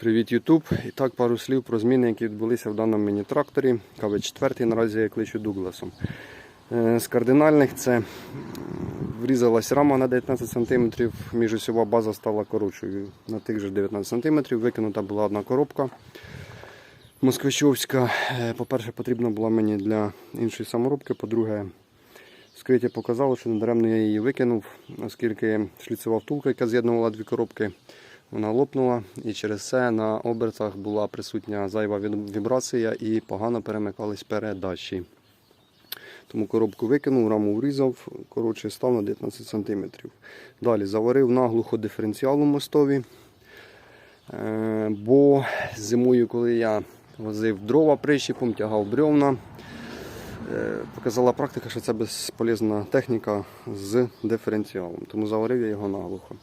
Привіт, Ютуб. І так пару слів про зміни, які відбулися в даному міні-тракторі. КВ-4, наразі я кличу Дугласом. Е, З кардинальних це врізалась рама на 19 см, міжосьова база стала коротшою на тих же 19 см. Викинута була одна коробка москвичовська. Е, По-перше, потрібна була мені для іншої саморобки. По-друге, Вскриття показало, що недаремно я її викинув, оскільки шліцева втулка, яка з'єднувала дві коробки, вона лопнула і через це на обертах була присутня зайва вібрація і погано перемикались передачі. Тому коробку викинув, раму врізав, коротше став на 19 см. Далі заварив наглухо диференціал у мостові. Е, Бо зимою, коли я возив дрова прищіпом, тягав бревна, Е, Показала практика, що це безполезна техніка з диференціалом, тому заварив я його наглухо.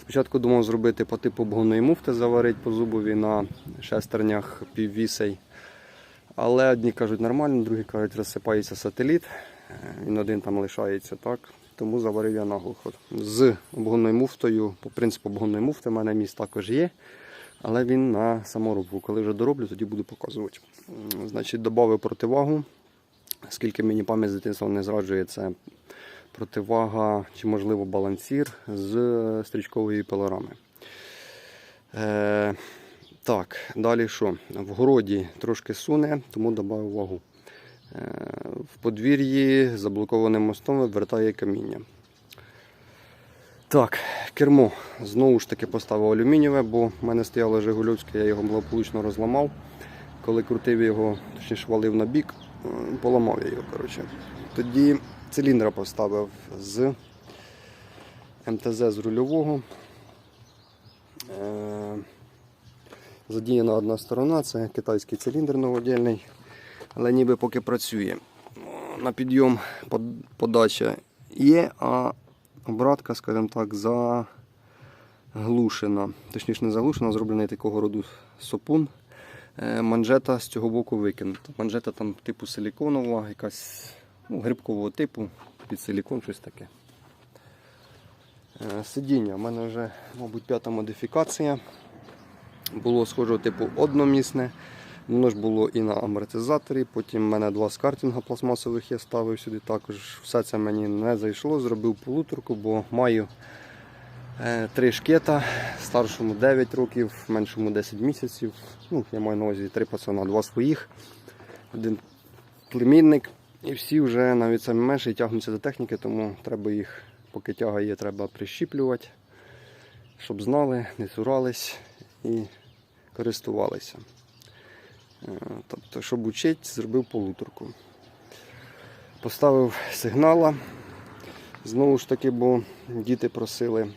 Спочатку думав зробити по типу обгонної муфти, заварити по зубові на шестернях піввісей. Але одні кажуть нормально, другі кажуть, розсипається сателіт, е, він один там лишається так. Тому заварив я наглухо. З обгонною муфтою, по принципу обгонної муфти, в мене міст також є. Але він на саморобку. Коли вже дороблю, тоді буду показувати. Значить, додав противагу. Скільки мені пам'ять з дитинства не зраджує, це противага чи, можливо, балансір з стрічкової пилорами. Е, так, далі що? В городі трошки суне, тому додав вагу. Е, в подвір'ї заблокованим мостом вертає каміння. Так, кермо знову ж таки поставив алюмінієве, бо в мене стояло Жигульовське, я його благополучно розламав. Коли крутив його, точніше валив на бік, е, поламав я його. коротше. Тоді циліндра поставив з МТЗ з рульового. Е, Задіяна одна сторона, це китайський циліндр новодільний, але ніби поки працює. На підйом подача є, а обратка, скажімо так, заглушена. Точніше, не заглушена, зроблений такого роду сопун. Е, Манжета з цього боку викинута. Манжета там типу силіконова, якась ну, грибкового типу, під силікон, щось таке. Е, Сидіння. У мене вже, мабуть, п'ята модифікація. Було схожого типу одномісне. Воно ж було і на амортизаторі. Потім в мене два скартинга пластмасових я ставив сюди. Також все це мені не зайшло. Зробив полуторку, бо маю три шкета, старшому 9 років, меншому 10 місяців. Ну, я маю на увазі три пацана, два своїх, один племінник. І всі вже навіть самі менші тягнуться до техніки, тому треба їх, поки тяга є, треба прищіплювати, щоб знали, не цурались і користувалися. Е, Тобто, щоб учити, зробив полуторку. Поставив сигнала. Знову ж таки, бо діти просили.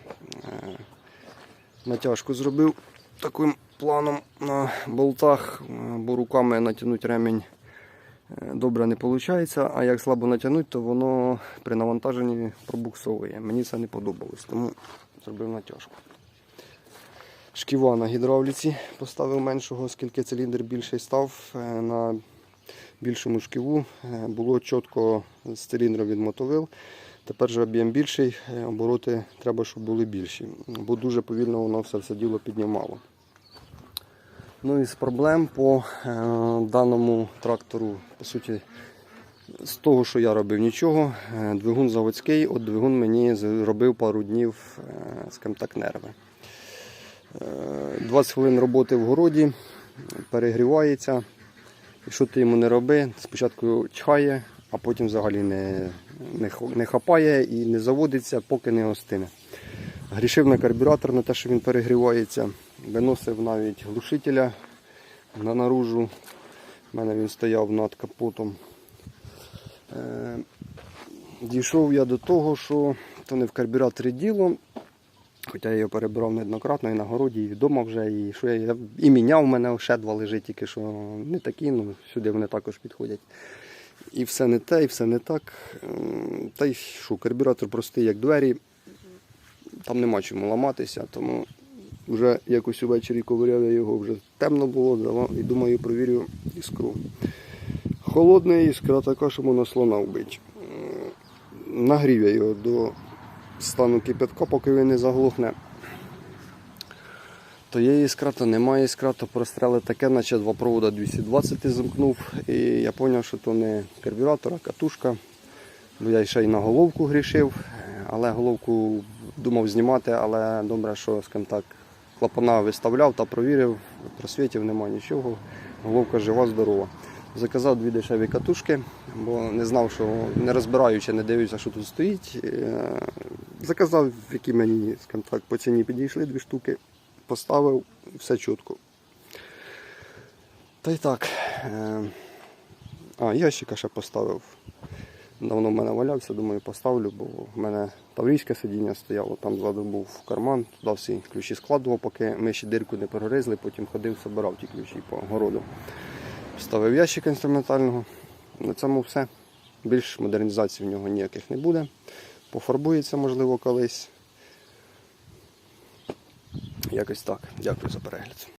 Натяжку зробив таким планом на болтах, е, бо руками натягнути ремінь е, добре не виходить, а як слабо натягнути, то воно при навантаженні пробуксовує. Мені це не подобалось, тому зробив натяжку. Шківа на гідравліці поставив меншого, оскільки циліндр більший став. Е, На більшому шківу було чітко з циліндром відмотовив. Тепер же об'єм більший, е, обороти треба, щоб були більші, бо дуже повільно воно все все діло піднімало. Ну і з проблем по е, даному трактору, по суті, з того, що я робив, нічого. Е, Двигун заводський, от двигун мені зробив пару днів, скажімо так, нерви. Е, 20 хвилин роботи в городі, перегрівається. І що ти йому не роби, спочатку чхає, а потім взагалі не, не, хапає і не заводиться, поки не остине. Грішив на карбюратор на те, що він перегрівається. Виносив навіть глушителя на наружу. У мене він стояв над капотом. Е, Дійшов я до того, що то не в карбюраторі діло, Хоча я його перебирав неоднократно і на городі, і вдома вже, і що я і міняв, у мене ще два лежить, тільки що не такі, ну сюди вони також підходять. І все не те, і все не так. Ем, Та й що, карбюратор простий, як двері, там нема чому ламатися, тому вже якось увечері ковиряв я його, вже темно було, і думаю, провірю іскру. Холодна іскра така, що можна слона вбити. Ем, Нагрів я його до стану кипятка, поки він не заглохне. То є іскра, то немає іскра, то прострели таке, наче два провода 220 ти замкнув. І я зрозумів, що то не карбюратор, а катушка. Бо я ще й на головку грішив, але головку думав знімати, але добре, що скажімо так, клапана виставляв та провірив, просвітів немає нічого. Головка жива, здорова. Заказав дві дешеві катушки, бо не знав, що не розбираючи, не дивлюся, що тут стоїть. Е, Заказав, які мені, скажімо так, по ціні підійшли дві штуки, поставив, все чітко. Та й так. е, А, ящика ще поставив. Давно в мене валявся, думаю, поставлю, бо в мене таврійське сидіння стояло, там ззаду був карман, туди всі ключі складував, поки ми ще дирку не прогризли, потім ходив, собирав ті ключі по городу. Вставив ящик інструментального. На цьому все. Більш модернізацій в нього ніяких не буде. Пофарбується, можливо, колись. Якось так. Дякую за перегляд.